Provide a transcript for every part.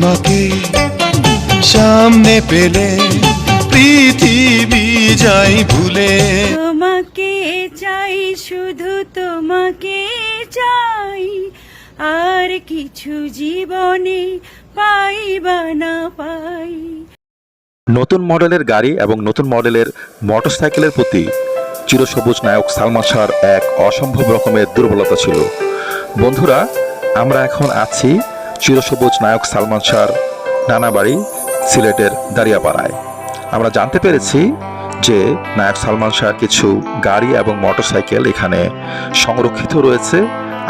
তোমাকে সামনে পেলে পৃথিবী যাই ভুলে। তোমাকে চাই শুধু তোমাকে চাই। আর কিছু জীবনে পাই বা না পাই। নতুন মডেলের গাড়ি এবং নতুন মডেলের মোটরসাইকেলের প্রতি চিরসবুজ নায়ক সালমান শাহর এক অসম্ভব রকমের দুর্বলতা ছিল। বন্ধুরা আমরা এখন আছি চিরসবুজ নায়ক সালমান শাহর নানা বাড়ি সিলেটের দাঁড়িয়াপাড়ায়। আমরা জানতে পেরেছি যে নায়ক সালমান শাহর কিছু গাড়ি এবং মোটরসাইকেল এখানে সংরক্ষিত রয়েছে।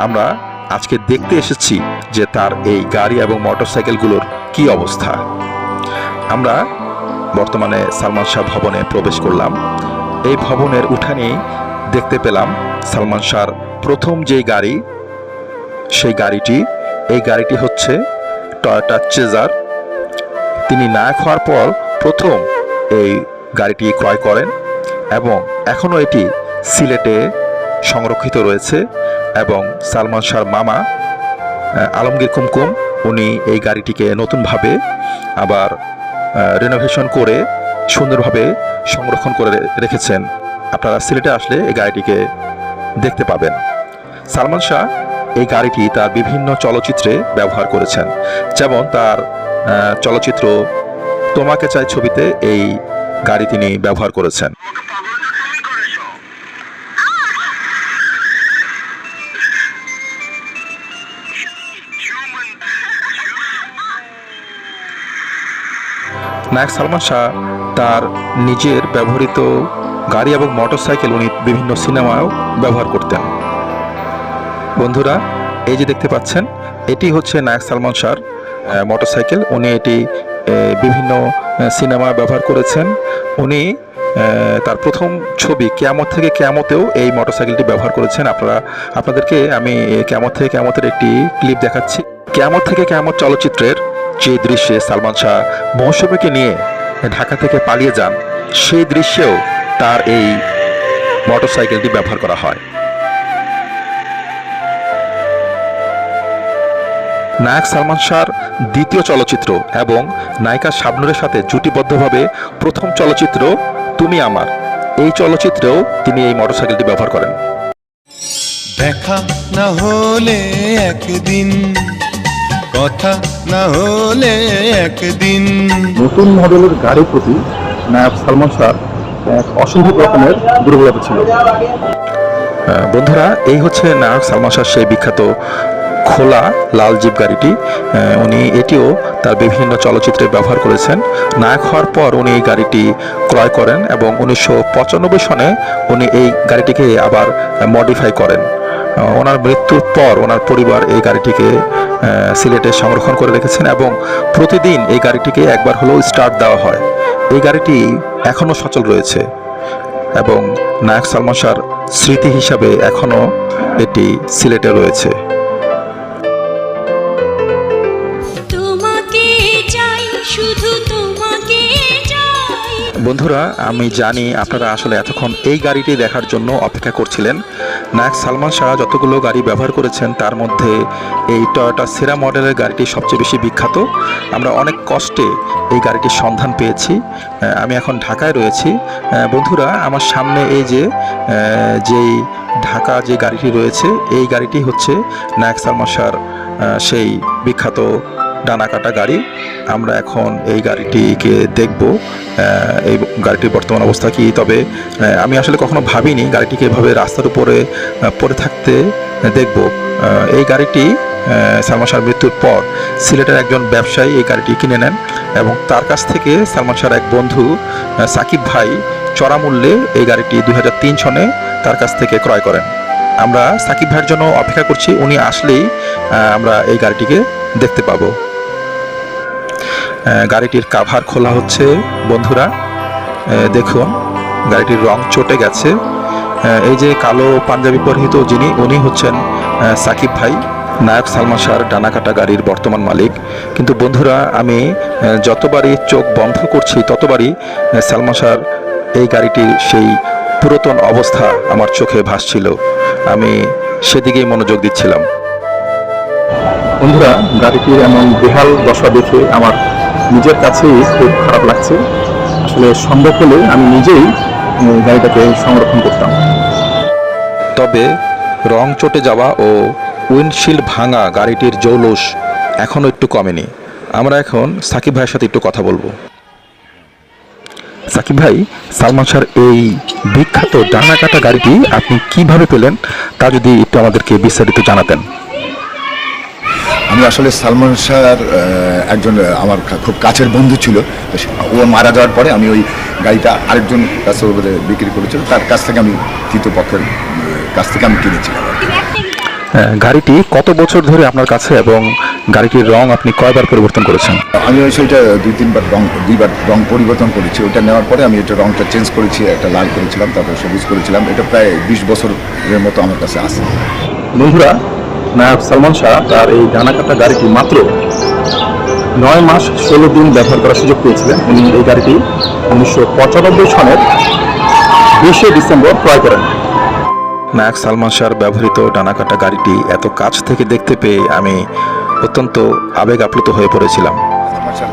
আমরা আজকে দেখতে এসেছি যে তার এই গাড়ি এবং মোটরসাইকেলগুলোর কি অবস্থা। আমরা বর্তমানে সালমান শাহ ভবনে প্রবেশ করলাম। এই ভবনের উঠানে দেখতে পেলাম সালমান শাহর প্রথম যে গাড়ি, সেই গাড়িটি এই গাড়িটি হচ্ছে টয়োটা চেজার তিনি নায়ক হওয়ার পর প্রথম এই গাড়িটি ক্রয় করেন এবং এখনও এটি সিলেটে সংরক্ষিত রয়েছে এবং সালমান শাহর মামা আলমগীর কুমকুম, উনি এই গাড়িটিকে নতুনভাবে আবার রেনোভেশন করে সুন্দরভাবে সংরক্ষণ করে রেখেছেন। আপনারা সিলেটে আসলে এই গাড়িটিকে দেখতে পাবেন। সালমান শাহ এই গাড়িটি তার বিভিন্ন চলচ্চিত্রে ব্যবহার করেছেন। যেমন তার চলচ্চিত্র তোমাকে চাই ছবিতে এই গাড়ি তিনি ব্যবহার করেছেন। নায়ক সালমান শাহ তার নিজের ব্যবহৃত গাড়ি এবং মোটরসাইকেল উনি বিভিন্ন সিনেমায়ও ব্যবহার করতেন। বন্ধুরা, এই যে দেখতে পাচ্ছেন, এটি হচ্ছে নায়ক সালমান শাহর মোটরসাইকেল। উনি এটি বিভিন্ন সিনেমা ব্যবহার করেছেন। উনি তার প্রথম ছবি কেয়ামত থেকে কেয়ামতেও এই মোটরসাইকেলটি ব্যবহার করেছেন। আপনারা, আপনাদেরকে আমি কেয়ামত থেকে কেয়ামতের একটি ক্লিপ দেখাচ্ছি। কেয়ামত থেকে কেয়ামত চলচ্চিত্রের যে দৃশ্যে সালমান শাহ মৌসুমীকে নিয়ে ঢাকা থেকে পালিয়ে যান, সেই দৃশ্যেও তার এই মোটরসাইকেলটি ব্যবহার করা হয়। নায়ক সালমান শাহর দ্বিতীয় চলচ্চিত্র এবং নায়িকা শাবনুরের সাথে জুটিবদ্ধভাবে প্রথম চলচ্চিত্র তুমি আমার। এই চলচ্চিত্রেও তিনি এই মোটরসাইকেলটি ব্যবহার করেন। দেখা না হলে একদিন কথা না হলে একদিন। নতুন মডেলের গাড়ির প্রতি নায়ক সালমান শাহ এক অসম্ভব রকমের দুর্বলতা ছিল। বন্ধুরা এই হচ্ছে নায়ক সালমান শাহ সেই বিখ্যাত খোলা লাল জিপ গাড়িটি উনি এটিও তার বিভিন্ন চলচ্চিত্রে ব্যবহার করেছেন। নায়ক হওয়ার পর উনি এই গাড়িটি ক্রয় করেন এবং উনিশশো পঁচানব্বই সনে উনি এই গাড়িটিকে আবার মডিফাই করেন। ওনার মৃত্যুর পর ওনার পরিবার এই গাড়িটিকে সিলেটে সংরক্ষণ করে রেখেছেন এবং প্রতিদিন এই গাড়িটিকে একবার হলেও স্টার্ট দেওয়া হয়। এই গাড়িটি এখনও সচল রয়েছে এবং নায়ক সালমান শাহর স্মৃতি হিসাবে এখনও এটি সিলেটে রয়েছে। বন্ধুরা, আমি জানি আপনারা আসলে এতক্ষণ এই গাড়িটি দেখার জন্য অপেক্ষা করছিলেন। নায়ক সালমান শাহ যতগুলো গাড়ি ব্যবহার করেছেন, তার মধ্যে এই টয়োটা সেরা মডেলের গাড়িটি সবচেয়ে বেশি বিখ্যাত। আমরা অনেক কষ্টে এই গাড়িটির সন্ধান পেয়েছি। আমি এখন ঢাকায় রয়েছি। বন্ধুরা, আমার সামনে এই যে যেই ঢাকা যে গাড়িটি রয়েছে, এই গাড়িটি হচ্ছে নায়ক সালমান শাহর সেই বিখ্যাত ডানা কাটা গাড়ি, আমরা এখন এই গাড়িটিকে দেখব এই গাড়িটির বর্তমান অবস্থা কি। তবে আমি আসলে কখনো ভাবিনি গাড়িটিকে এভাবে রাস্তার উপরে পড়ে থাকতে দেখব। এই গাড়িটি সালমান শাহর মৃত্যুর পর সিলেটের একজন ব্যবসায়ী এই গাড়িটি কিনে নেন এবং তার কাছ থেকে সালমান শাহর এক বন্ধু সাকিব ভাই চড়া মূল্যে এই গাড়িটি দু হাজার তিন সনে তার কাছ থেকে ক্রয় করেন। আমরা সাকিব ভাইয়ের জন্য অপেক্ষা করছি, উনি আসলেই আমরা এই গাড়িটিকে দেখতে পাবো। গাড়িটির কাভার খোলা হচ্ছে, বন্ধুরা। দেখুন, গাড়িটির রং চটে গেছে। এই যে কালো পাঞ্জাবি পরিহিত যিনি, উনি হচ্ছেন সাকিব ভাই, নায়ক সালমান শাহর ডানাকাটা গাড়ির বর্তমান মালিক। কিন্তু বন্ধুরা, আমি যতবারই চোখ বন্ধ করছি, ততবারই সালমান শাহর এই গাড়িটির সেই পুরাতন অবস্থা আমার চোখে ভাসছিল। আমি সেদিকেই মনোযোগ দিচ্ছিলাম। বন্ধুরা, গাড়িটির এমন বেহাল দশা দেখে আমার নিজের কাছে খুব খারাপ লাগছে। আসলে সম্ভব হলে আমি নিজেই গাড়িটাকে সংরক্ষণ করতাম। তবে রং চটে যাওয়া ও উইন্ডশিল্ড ভাঙা গাড়িটির জৌলস এখনও একটু কমেনি। আমরা এখন সাকিব ভাইয়ের সাথে একটু কথা বলব। সাকিব ভাই সালমান শাহর এই বিখ্যাত ডানা কাটা গাড়িটি আপনি কীভাবে পেলেন তা যদি একটু আমাদেরকে বিস্তারিত জানাতেন। আমি আসলে সালমান শাহর একজন আমার খুব কাছের বন্ধু ছিল তো ও মারা যাওয়ার পরে আমি ওই গাড়িটা আরেকজন কাছে বিক্রি করেছিল তার কাছ থেকে আমি তৃতীয় পক্ষের কাছ থেকে আমি কিনেছিলাম। হ্যাঁ, গাড়িটি কত বছর ধরে আপনার কাছে এবং গাড়িটির রং আপনি কয়বার পরিবর্তন করেছেন? আমি ওই সেইটা দুই তিনবার রং দুইবার রং পরিবর্তন করেছি ওটা নেওয়ার পরে আমি এটা রংটা চেঞ্জ করেছি একটা লাল করেছিলাম তারপর সবুজ করেছিলাম এটা প্রায় বিশ বছরের মতো আমার কাছে আছে। বন্ধুরা নায়ক সালমান শাহ তার এই ডানা কাটা গাড়িটি মাত্র নয় মাস ষোলো দিন ব্যবহার করার সুযোগ পেয়েছিলেন। উনি এই গাড়িটি উনিশশো পঁচানব্বই সনের বিশে ডিসেম্বর ক্রয় করেন। নায়ক সালমান শাহর ব্যবহৃত ডানাকাটা গাড়িটি এত কাছ থেকে দেখতে পেয়ে আমি অত্যন্ত আবেগ আপ্লুত হয়ে পড়েছিলাম।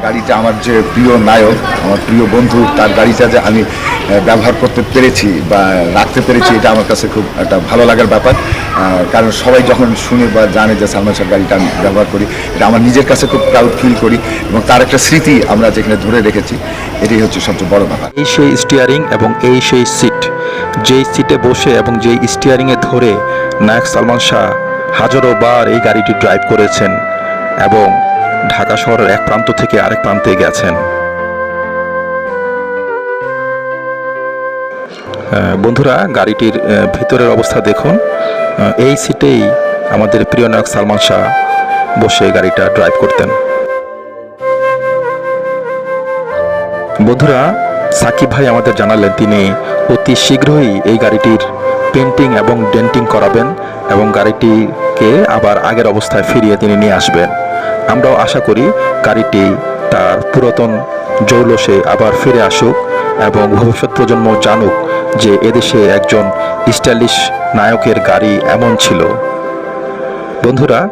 গাড়িটা আমার যে প্রিয় নায়ক আমার প্রিয় বন্ধু তার গাড়িটা যে আমি ব্যবহার করতে পেরেছি বা রাখতে পেরেছি এটা আমার কাছে খুব একটা ভালো লাগার ব্যাপার। কারণ সবাই যখন শুনে বা জানে যে সালমান শাহর গাড়িটা আমি ব্যবহার করি, এটা আমার নিজের কাছে খুব প্রাউড ফিল করি এবং তার একটা স্মৃতি আমরা যেখানে ধরে রেখেছি, এটাই হচ্ছে সবচেয়ে বড় ব্যাপার। এই সেই স্টিয়ারিং এবং এই সেই সিট যেই সিটে বসে এবং যেই স্টিয়ারিংয়ে ধরে নায়ক সালমান শাহ হাজারো বার এই গাড়িটি ড্রাইভ করেছেন এবং ঢাকা শহরের এক প্রান্ত থেকে আরেক প্রান্তে গেছেন। বন্ধুরা, গাড়িটির ভিতরের অবস্থা দেখুন। এই সিটেই আমাদের প্রিয় নায়ক সালমান শাহ বসে গাড়িটা ড্রাইভ করতেন। বন্ধুরা, সাকিব ভাই আমাদের জানালেন, তিনি অতি শীঘ্রই এই গাড়িটির পেন্টিং এবং ডেন্টিং করাবেন এবং গাড়িটিকে আবার আগের অবস্থায় ফিরিয়ে তিনি নিয়ে আসবেন। আমরাও আশা করি গাড়িটি তার পুরাতন জৌলসে আবার ফিরে আসুক এবং ভবিষ্যৎ প্রজন্ম জানুক যে এদেশে একজন স্টাইলিশ নায়কের গাড়ি এমন ছিল। বন্ধুরা,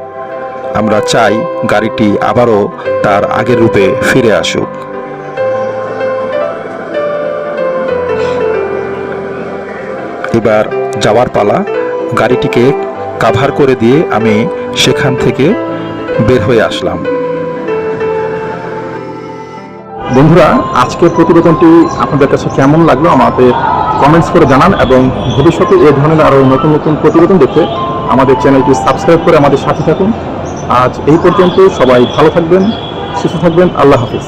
আমরা চাই গাড়িটি আবারও তার আগের রূপে ফিরে আসুক। এবার যাওয়ার পালা, গাড়িটিকে কাভার করে দিয়ে আমি সেখান থেকে বের হয়ে আসলাম। বন্ধুরা, আজকের প্রতিবেদনটি আপনাদের কাছে কেমন লাগল আমাদের কমেন্টস করে জানান এবং ভবিষ্যতে এ ধরনের আরও নতুন নতুন প্রতিবেদন দেখে আমাদের চ্যানেলটি সাবস্ক্রাইব করে আমাদের সাথে থাকুন। আজ এই পর্যন্ত সবাই ভালো থাকবেন, সুস্থ থাকবেন, আল্লাহ হাফিজ।